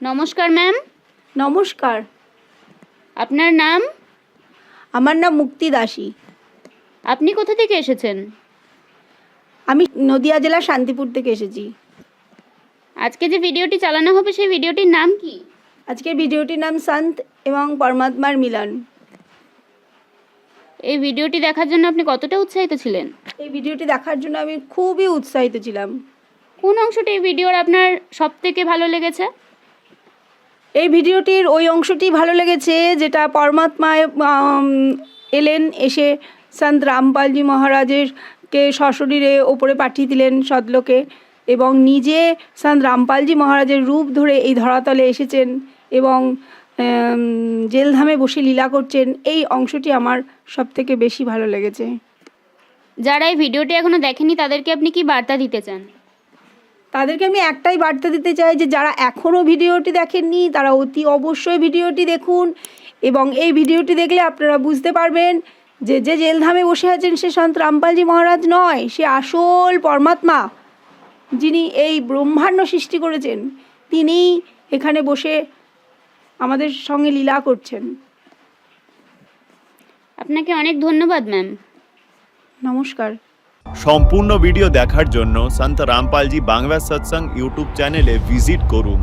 নমস্কার ম্যাম নমস্কার। আপনার নাম? আমার নাম মুক্তি দাসী আপনি কোথা থেকে এসেছেন? আমি নদিয়া জেলা শান্তিপুর থেকে এসেছি। আজকে যে ভিডিওটি চালানো হবে সেই ভিডিওটির নাম কি? আজকের ভিডিওটির নাম সন্ত এবং পরমাত্মার মিলন। এই ভিডিওটি দেখার জন্য আপনি কতটা উৎসাহিত ছিলেন? এই ভিডিওটি দেখার জন্য আমি খুবই উৎসাহিত ছিলাম। কোন অংশটি এই ভিডিওর আপনার সব থেকে ভালো লেগেছে? এই ভিডিওটির ওই অংশটি ভালো লেগেছে, যেটা পরমাত্মায় এলেন, এসে সন্ত রামপালজি মহারাজের কে সশরীরে ওপরে পাঠিয়ে দিলেন সদলোকে এবং নিজে সন্ত রামপালজি মহারাজের রূপ ধরে এই ধরাতলে এসেছেন এবং জেলধামে বসে লীলা করছেন। এই অংশটি আমার সব থেকে বেশি ভালো লেগেছে। যারা এই ভিডিওটি এখনও দেখেনি, তাদেরকে আপনি কি বার্তা দিতে চান? তাদেরকে আমি একটাই বার্তা দিতে চাই যে যারা এখনও ভিডিওটি দেখেননি তারা অতি অবশ্যই ভিডিওটি দেখুন এবং এই ভিডিওটি দেখলে আপনারা বুঝতে পারবেন যে যে জেলধামে বসে আছেন সে সন্ত রামপালজি মহারাজ নয় সে আসল পরমাত্মা যিনি এই ব্রহ্মাণ্ড সৃষ্টি করেছেন। তিনি এখানে বসে আমাদের সঙ্গে লীলা করছেন। আপনাকে অনেক ধন্যবাদ ম্যাম। নমস্কার। সম্পূর্ণ ভিডিও দেখার জন্য সন্ত রামপালজি বাংলা সৎসঙ্গ ইউটিউব চ্যানেলে ভিজিট করুন।